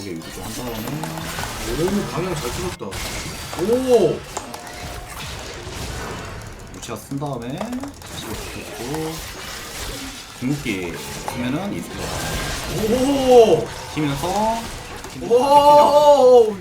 여기 유지 좀한 다음에 오 방향 잘 틀었다. 오 무치가 쓴 다음에 다시 붙여주고 궁극기 쓰면은 이스가 오. 튀면서 오.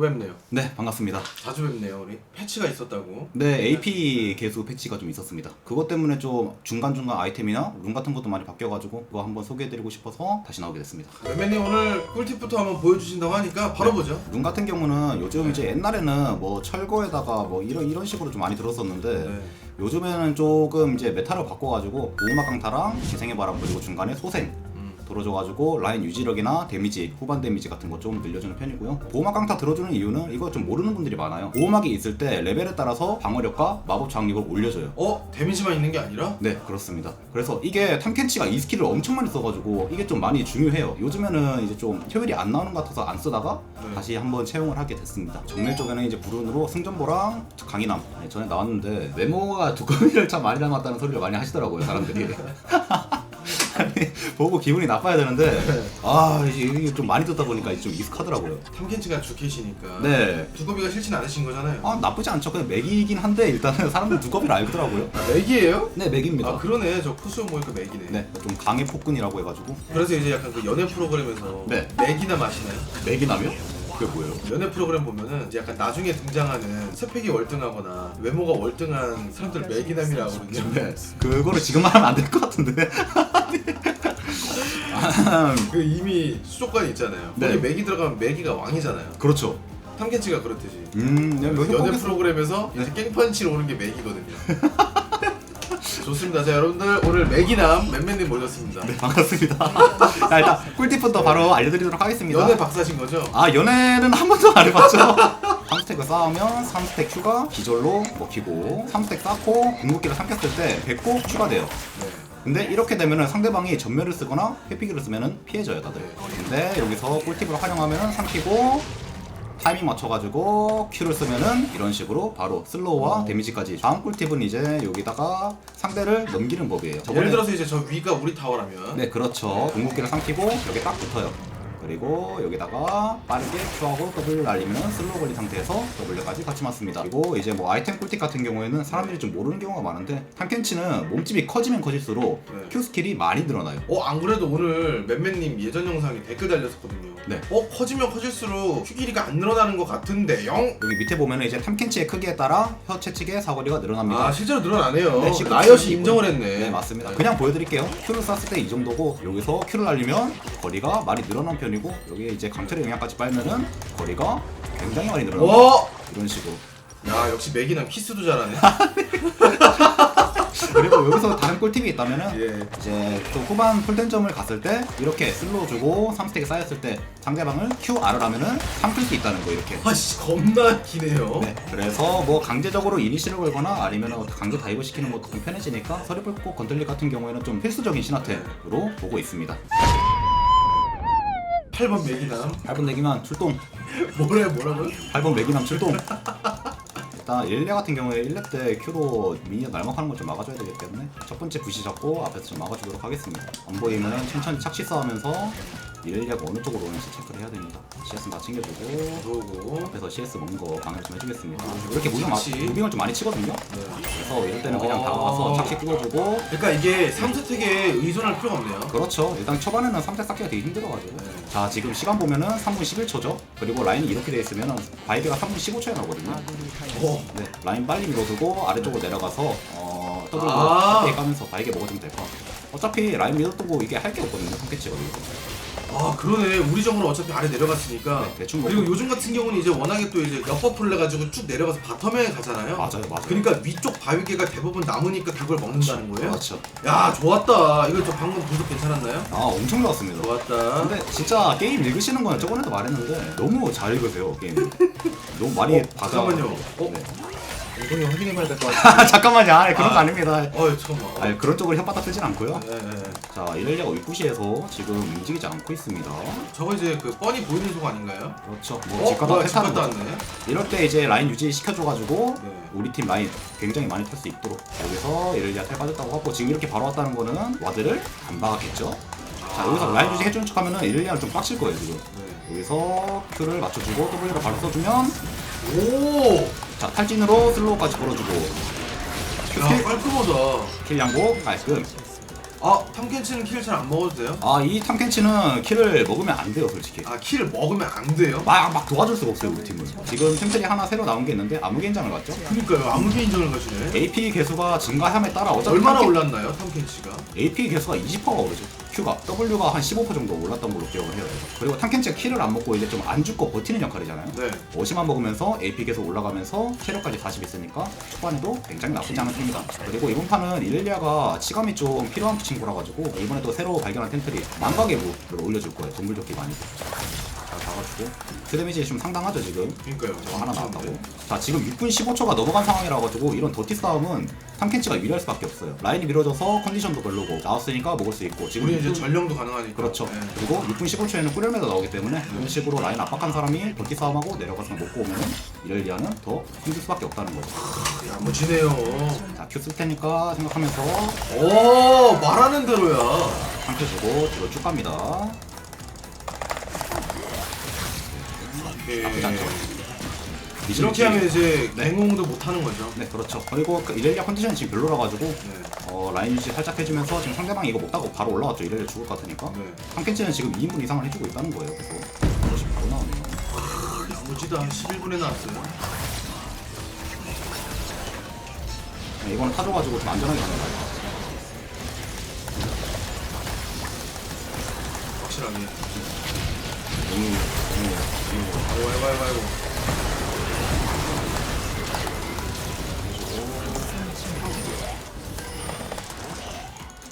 또 뵙네요. 네 반갑습니다. 자주 뵙네요 우리. 패치가 있었다고. 네 AP 개수 패치가 좀 있었습니다. 그것 때문에 좀 중간중간 아이템이나 룬 같은 것도 많이 바뀌어가지고 그거 한번 소개해드리고 싶어서 다시 나오게 됐습니다. 매매님 오늘 꿀팁부터 한번 보여주신다고 하니까 바로 보죠. 룬 같은 경우는 요즘 이제 옛날에는 뭐 철거에다가 뭐 이런 이런 식으로 좀 많이 들었었는데 네. 요즘에는 조금 이제 메타를 바꿔가지고 보호막 강타랑 기생의 바람 그리고 중간에 소생 음. 들어줘가지고 라인 유지력이나 데미지 후반 데미지 같은 거 좀 늘려주는 편이고요. 보호막 강타 들어주는 이유는 이거 좀 모르는 분들이 많아요. 보호막이 있을 때 레벨에 따라서 방어력과 마법 장력을 올려줘요. 어? 데미지만 있는 게 아니라? 네 그렇습니다. 그래서 이게 탐켄치가 이 스킬을 엄청 많이 써가지고 이게 좀 많이 중요해요. 요즘에는 이제 좀 효율이 안 나오는 것 같아서 안 쓰다가 네. 다시 한번 채용을 하게 됐습니다. 정밀 쪽에는 이제 불운으로 승전보랑 강인함. 네, 전에 나왔는데 외모가 두꺼비를 참 많이 닮았다는 소리를 많이 하시더라고요 사람들이 보고 기분이 나빠야 되는데 아 이제 이게 좀 많이 듣다 보니까 좀 익숙하더라고요 탐켄치가 주캐시니까. 네 두꺼비가 싫진 않으신 거잖아요. 아, 나쁘지 않죠 그냥 맥이긴 한데 일단은 사람들 두꺼비를 알더라고요 아, 맥이에요? 네 맥입니다 아 그러네 저 코스튬 보니까 맥이네. 네, 좀 강의 폭군이라고 해가지고 그래서 이제 약간 그 연애 프로그램에서 네. 맥이나 마시나요? 맥이 나며? 그게 뭐예요? 연애 프로그램 보면은 이제 약간 나중에 등장하는 스펙이 월등하거나 외모가 월등한 사람들 맥이남이라고 그러거든요. 네, 그거를 지금 말하면 안 될 것 같은데. 아, 그 이미 수족관이 있잖아요. 네. 거기 맥이 들어가면 맥이가 왕이잖아요. 그렇죠. 탐켄치가 그렇듯이. 음, 네, 연애 프로그램에서 네. 이제 깽펀치로 오는 게 맥이거든요. 좋습니다. 자 여러분들 오늘 맥이남 맨맨님 모셨습니다. 네, 반갑습니다. 자, 일단 꿀팁부터 바로 알려드리도록 하겠습니다. 연애 박사신 거죠? 아, 연애는 한 번도 안 해봤죠. 3스택을 쌓으면 3스택 큐가 기절로 먹히고 3스택 쌓고 궁극기를 삼켰을 때 100고 추가돼요. 네. 근데 이렇게 되면은 상대방이 전멸을 쓰거나 회피기를 쓰면은 피해져요 다들 근데 여기서 꿀팁을 활용하면은 삼키고 타이밍 맞춰가지고 Q를 쓰면은 이런 식으로 바로 슬로우와 데미지까지. 다음 꿀팁은 이제 여기다가 상대를 넘기는 법이에요. 예를 들어서 이제 저 위가 우리 타워라면. 네 그렇죠. 궁극기를 삼키고 여기 딱 붙어요 그리고 여기다가 빠르게 Q하고 W 날리면 슬로우 걸린 상태에서 W까지 같이 맞습니다 그리고 이제 뭐 아이템 꿀팁 같은 경우에는 사람들이 좀 모르는 경우가 많은데 탐켄치는 몸집이 커지면 커질수록 네. Q 스킬이 많이 늘어나요 어 안 그래도 오늘 맨맨님 예전 영상에 댓글 달렸었거든요. 네. 어 커지면 커질수록 큐 길이가 안 늘어나는 것 같은데 영. 여기 밑에 보면은 이제 탐켄치의 크기에 따라 혀 채찍의 사거리가 늘어납니다 아 실제로 늘어나네요. 네, 지금 나이엇이 인정을 했네. 네 맞습니다 그냥 보여드릴게요 Q를 쐈을 때 이 정도고 여기서 Q를 날리면 거리가 많이 늘어난 편 이고 여기에 이제 강철의 영향까지 빨면은 거리가 굉장히 많이 늘어납니다 어? 이런 식으로 야 역시 맥이남 키스도 잘하네. 그리고 여기서 다른 꿀팁이 있다면은 예. 이제 또 후반 풀텐점을 갔을 때 이렇게 슬로우 주고 3스택이 쌓였을 때 상대방을 Q R을 하면은 삼킬 수 있다는 거 이렇게 아씨 겁나 기네요. 네, 그래서 뭐 강제적으로 이니시를 걸거나 아니면 강제 다이브 시키는 것도 좀 편해지니까 서리불꽃 건틀리 같은 경우에는 좀 필수적인 신화템으로 보고 있습니다. 8번 맥이남. 8번 내기만 출동. 뭐래 뭐라고요? 8번 매기남 출동. 일단 1렙 같은 경우에 1렙 때 Q로 미니어 날먹하는 걸 좀 막아줘야 되기 때문에 첫 번째 부시 잡고 앞에서 좀 막아주도록 하겠습니다. 안 보이면 천천히 착시 싸우면서 1렙 어느 쪽으로 오는지 체크를 해야 됩니다. CS는 다 챙겨주고 그러고. 앞에서 CS 먹는 거 강요를 좀 해주겠습니다. 이렇게 무빙, 마- 그치. 무빙을 좀 많이 치거든요. 네. 그래서 이럴 때는 그냥 어. 다가가서 착시 뜯어주고 그러니까 이게 3세택에 의존할 필요가 없네요. 그렇죠. 일단 초반에는 3대 쌓기가 되게 힘들어가지고. 네. 자, 지금 시간 보면은 3분 11초죠. 그리고 라인이 이렇게 돼 있으면은 바이브가 3분 15초에 나오거든요. 어. 네, 라인 빨리 밀어두고 아래쪽으로 내려가서 어, 떠들고 아. 아~ 까면서 바이게 먹어주면 될 것 같아요. 어차피 라인 밀어두고 이게 할 게 없거든요. 이거. 아 그러네 우리 정으로 어차피 아래 내려갔으니까 네, 대충 그리고 먹고. 요즘 같은 경우는 이제 워낙에 또 이제 역버프를 해가지고 쭉 내려가서 바텀에 가잖아요 맞아요, 맞아요. 그러니까 위쪽 바위개가 대부분 남으니까 다 그걸 먹는다는 거예요? 그렇죠. 야 좋았다 이거 저 방금 분석 괜찮았나요? 아, 엄청 좋았습니다. 좋았다 근데 진짜 게임 읽으시는 거는 저번에도 말했는데 너무 잘 읽으세요 게임. 너무 많이 어, 받아. 잠깐만요. 어? 네. 엉덩이 확인해봐야 될 것 같아. 잠깐만요. 아, 그런 거 아. 아닙니다. 어이 잠깐만. 아, 그런 쪽으로 혓바닥 쓰진 않고요. 네, 네. 자, 이렐리아가 윗부시에서 지금 움직이지 않고 있습니다. 저거 이제 그 뻔히 보이는 속 아닌가요? 그렇죠. 어? 뭐 집가다 뭐야 집 갔다 거죠. 왔네. 이럴 때 이제 라인 유지 시켜줘가지고 네. 우리 팀 라인 굉장히 많이 탈 수 있도록 여기서 이렐리아 탈 빠졌다고 하고 지금 이렇게 바로 왔다는 거는 와드를 안 박았겠죠. 자, 여기서 라인 유지 해주는 척 하면은 이렐리아는 좀 빡칠 거예요 지금. 네. 여기서 Q를 맞춰주고 W를 바로 써주면 오. 자 탈진으로 슬로우까지 걸어주고 야 깔끔하다. 킬 양보 깔끔. 아 탐켄치는 킬을 잘안 먹어도 돼요? 아이 탐켄치는 킬을 먹으면 안 돼요 솔직히. 아 킬을 먹으면 안 돼요? 막, 막 도와줄 수가 없어요 우리 팀은 지금 템플이 하나 새로 나온 게 있는데 아무개인장을 갔죠 그니까요 아무 개 인정을 가시네. AP 개수가 증가함에 따라 어차피 얼마나 탐켄- 올랐나요 탐켄치가? AP 개수가 20%가 오르죠 Q가 W가 한 15% 정도 올랐던 걸로 기억을 해요. 그리고 탐켄치가 킬을 안 먹고 이제 좀 안 죽고 버티는 역할이잖아요. 네. 50만 먹으면서 AP 계속 올라가면서 체력까지 40 있으니까 초반에도 굉장히 나쁘지 않은 팀이다. 그리고 이번 판은 이렐리아가 치감이 좀 필요한 친구라 가지고 이번에 또 새로 발견한 템플이 망각의 무를 올려줄 거예요. 동물조끼 많이 잘 봐가지고 그 데미지 좀 상당하죠 지금 그니까요. 저거 하나 나왔다고. 자 지금 6분 15초가 넘어간 상황이라 가지고 이런 더티 싸움은 탐켄치가 유리할 수밖에 없어요. 라인이 밀어져서 컨디션도 별로고 나왔으니까 먹을 수 있고 지금 우리 이제 6분 전령도 가능하니까. 그렇죠. 네. 그리고 6분 15초에는 꾸려매도 나오기 때문에 이런 식으로 라인 압박한 사람이 더티 싸움하고 내려가서 먹고 오면은 이럴 리아는 더 힘들 수밖에 없다는 거죠. 야무지네요. 자 큐 쓸 테니까 생각하면서 오 말하는 대로야. 상태 주고 뒤로 쭉 갑니다. 나쁘지 않죠. 이렇게 하면 이제 네. 갱홍도 못 하는 거죠. 네 그렇죠. 그리고 그 이렐리아 컨디션이 지금 별로라 가지고 네. 어, 라인 유지 살짝 해주면서 지금 상대방이 이거 먹다고 바로 올라왔죠. 이래야 죽을 것 같으니까. 네. 탐켄치는 지금 2인분 이상을 해주고 있다는 거예요. 그래서 그것이 바로 나오네요. 야무지다. 11분에 나왔어요. 네, 이거는 타줘가지고 좀 안전하게 가는 거예요. 확실하게. 너무. 아이고 아이고 아이고 아이고.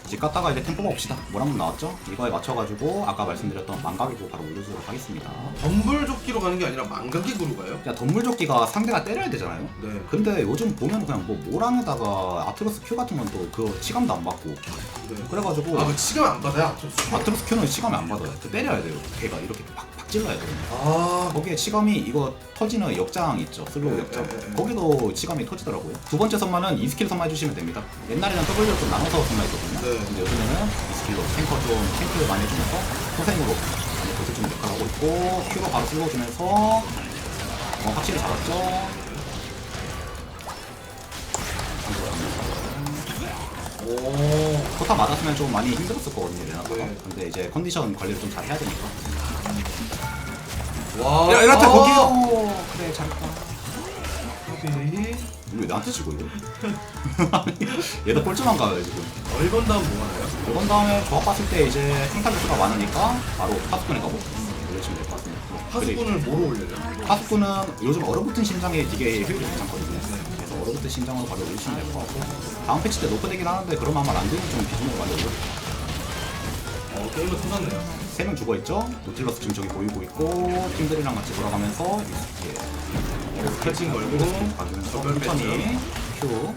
이제 깠다가 이제 템포 봅시다. 뭐라면 나왔죠? 이거에 맞춰가지고 아까 말씀드렸던 망각이고 바로 올려주도록 하겠습니다. 덤불조끼로 가는 게 아니라 망각기구로 가요? 자, 덤물조끼가 상대가 때려야 되잖아요. 네. 근데 요즘 보면 그냥 뭐 모랑에다가 아트로스 Q 같은 건 또 그 치감도 안 받고 네. 그래가지고 아, 그 치감 안 받아요? 아트로스? Q는 치감이 안 받아요. 그 때려야 돼요. 걔가 이렇게 팍, 팍 찔러야 돼요. 아, 거기에 치감이 이거 터지는 역장 있죠 슬로우 네, 역장 네, 네, 네. 거기도 치감이 터지더라고요 두 번째 선마는 이 스킬 선마 해주시면 됩니다 옛날에는 W를 좀 나눠서 선마했거든요 네. 근데 요즘에는 이 스킬로 탱커 좀 탱크를 많이 해주면서 소생으로 많이 버텨주는 역할을 하고 있고 Q로 바로 쓸어주면서 어, 확실히 잡았죠 오. 포타 맞았으면 좀 많이 힘들었을 거거든요 레나타가 네. 근데 이제 컨디션 관리를 좀 잘 해야 되니까 와. 야 아! 거기요 그래 잘했다 오케이. 왜 나한테 지고 이거 얘도 꼴찌만 가요 지금 어, 1번 다음 뭐 하나요? 그런 다음에 조합 봤을 때 이제 생산 개수가 많으니까 바로 파스꾼에 가고 올려주면 될 것 같습니다. 파스꾼을 뭐로 올려요? 파스꾼은 요즘 얼어붙은 심장에 되게 효율이 괜찮거든요. 그래서 얼어붙은 심장으로 바로 올리시면 될 것 같고 다음 패치 때 높아되긴 하는데 그러면 아마 란드는 좀 비중을 많이 올려. 어, 게임은 터졌네요. 세 명 죽어 있죠. 노틸러스 지금 저기 보이고 있고 팀들이랑 같이 돌아가면서 이렇게 스트레칭 걸고 전멸 천천히 큐.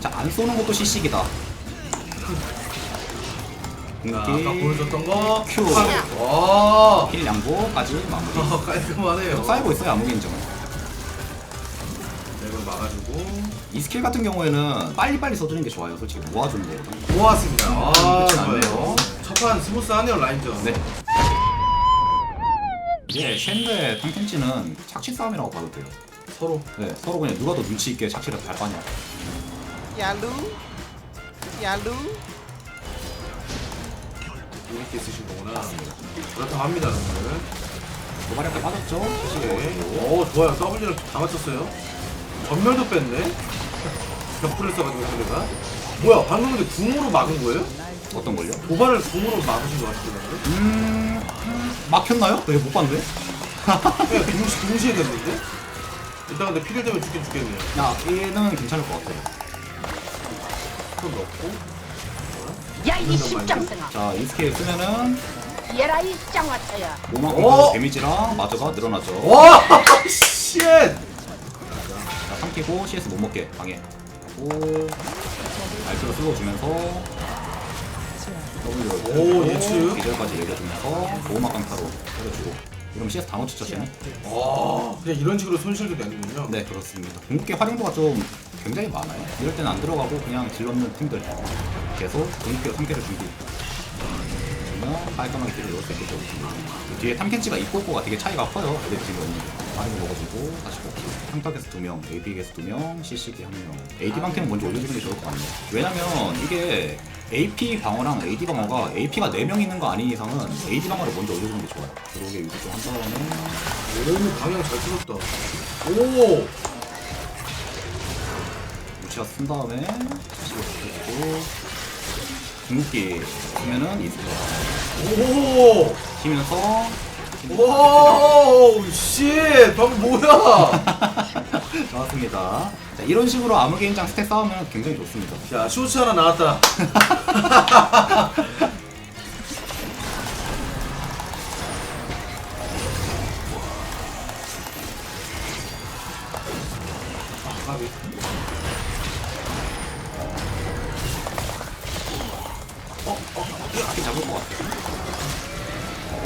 자 안 쏘는 것도 시식이다. 자, 아까 공기 보여줬던 거. 큐. 와. 힐 양보까지 마무리. 아, 깔끔하네요. 쌓이고 있어요 아무 개인정은 렉을 막아주고. 이 스킬 같은 경우에는 빨리빨리 써주는 게 좋아요 솔직히 모아주는 거거든 모았습니다. 아, 좋아요. 첫판 스무스하네요, 라인전. 네 이게 쉔드의 탕켄치는 착취 싸움이라고 봐도 돼요 서로. 네 서로 그냥 누가 더 눈치 있게 착취를 잘 빠냐 Yalu? Yalu? 재밌게 쓰신 거구나. 그렇다고 합니다, 여러분들. 도발력이 빠졌죠? 네. 오, 좋아요. W를 다 맞췄어요. 전멸도 뺐네. 벽풀을 써가지고 상대가. 뭐야, 방금 근데 궁으로 막은 거예요? 어떤 걸요? 도발을 궁으로 막으신 것 같은데. 음... 막혔나요? 되게 못 봤는데? 그냥 동시, 동시에 됐는데? 일단 근데 피를 되면 죽긴 죽겠네요. 야 얘는 괜찮을 것 같아요 손 넣고. 야이 십장생아 자이 스킬 쓰면은 얘라 이 짱화차야 5만큼 오! 데미지랑 마저가 늘어나죠 와! 쉣! 자 삼키고 CS 못 먹게 방해 하고 알트로 슬로우 주면서 오, 예측. 기절까지 내려주면서 보호막 강타로 때려주고. 이러면 CS 다 놓치죠 쟤는 와. 그냥 이런 식으로 손실도 되는군요. 네 그렇습니다. 궁극기 활용도가 좀 굉장히 많아요. 이럴 때는 안 들어가고 그냥 딜 넣는 팀들. 계속 궁극기로 3개를 준비. 그러면 깔끔하게 딜을 넣을 수 있겠죠 그 뒤에 탐켄치가 입고 있고가 되게 차이가 커요. 게 많이 먹어주고 다시 먹기. 탕탁에서 2명 AP에서 2명 CC기 1명. AD 방템은 먼저 올려주는 게 좋을 것 같네요. 왜냐면 이게 AP 방어랑 AD 방어가 AP가 4명 있는 거 아닌 이상은 AD 방어를 먼저 올려주는 게 좋아요 그러게 유지 좀한 다음에 오 방향 잘 틀었다. 오 루치아 쓴 다음에 붙여주고 궁극기 쓰면은 이스가 오. 튀면서 오, 씨, 방금 뭐야? 좋았습니다 자, 이런 식으로 아무개인장 스택 싸우면 굉장히 좋습니다 야, 쇼츠 하나 나왔다. 아, 까비. 이렇게 잡을 것 같아요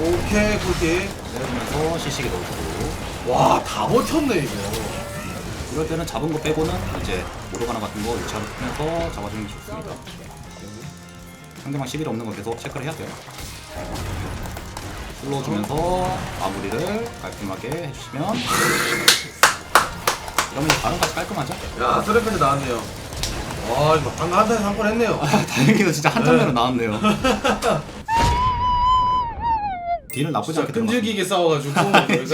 오케이, 꿀팁. 내려주면서 CC기 넣어주고 와, 다 버텼네, 이거. 이럴 때는 잡은 거 빼고는 이제 모로가나 같은 거 루치아로 쓰면서 잡아주는 게 좋습니다 상대방 11 없는 거 계속 체크를 해야 돼요 슬로우 주면서 마무리를 깔끔하게 해주시면 이제 반응까지 깔끔하죠? 야, 서렌까지 나왔네요. 와, 이거 방금 한 탄에 한건 했네요. 다행히도 진짜 한 장면은 네. 나왔네요. 딜은 나쁘지 진짜 않게. 끈질기게 싸워가지고 저희가 네,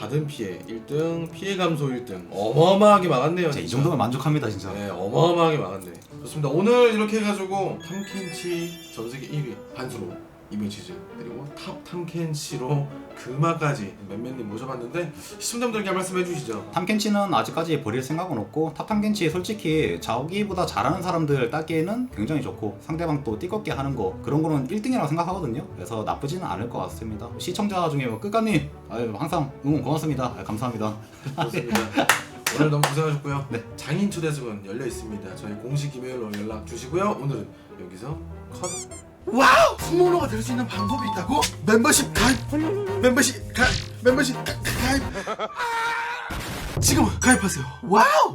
받은 피해 1등, 피해 감소 1등 어마어마하게 막았네요. 진짜 이. 정도면 만족합니다 진짜. 네, 어마어마하게 막았네. 좋습니다. 오늘 이렇게 해가지고 탐켄치 전 세계 1위 반수로 이벤치즈 그리고 탑 탐켄치로 금화까지 몇몇님 모셔봤는데 시청자분들께 한 말씀 해주시죠. 탐켄치는 아직까지 버릴 생각은 없고 탑 탐켄치 솔직히 자기보다 잘하는 사람들 따기에는 굉장히 좋고 상대방 또 띠껍게 하는 거 그런 거는 1등이라고 생각하거든요. 그래서 나쁘지는 않을 것 같습니다. 시청자 중에 뭐 끝까님 아유, 항상 응원 고맙습니다. 아유, 감사합니다. 좋습니다. 오늘 너무 고생하셨고요. 네. 장인 초대석은 열려 있습니다. 저희 공식 이메일로 연락 주시고요. 오늘은 여기서 컷. 와우! 스모너가 될 수 있는 방법이 있다고? 멤버십 가입! 멤버십 가입! 멤버십 가, 가입! 지금 가입하세요. 와우!